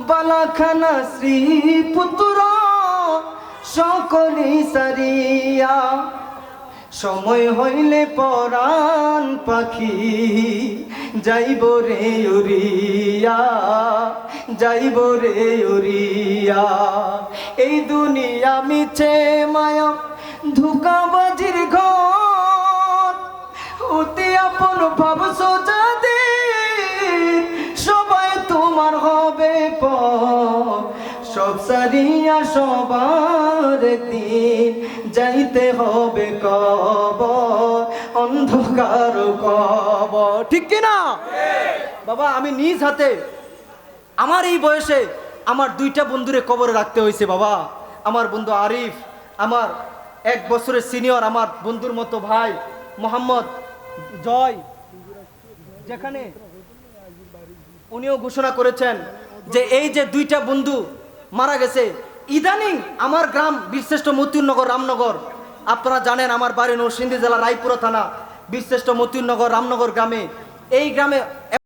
বালাখানা শ্রী পুত্র সকলি সারিয়া। সময় হইলে পরাণ পাখি যাইব রে উড়িয়া, যাইব রে উড়িয়া। এই দুনিয়া মিছে মায়া ধোকাবাজির ঘর। অতি আপন ভাব সোজাদি সবাই তোমার হবে সব সারিয়া সবার দিন যাইতে হবে কব অন্ধকার কব ঠিক কিনা বাবা, আমি নিজ হাতে আমার এই বয়সে আমার দুইটা বন্ধুরে কবরে রাখতে হয়েছে বাবা। আমার বন্ধু আরিফ, আমার এক বছরের সিনিয়র আমার বন্ধুর মতো ভাই মোহাম্মদ জয়। যেখানে উনিও ঘোষণা করেছেন যে এই যে দুইটা বন্ধু মারা গেছে, ইদানিং আমার গ্রাম বীরশ্রেষ্ঠ মতিউরনগর, রামনগর। আপনারা জানেন আমার বাড়ি নরসিংদী জেলা রায়পুরা থানা, বীরশ্রেষ্ঠ মতিউরনগর, রামনগর গ্রামে। এই গ্রামে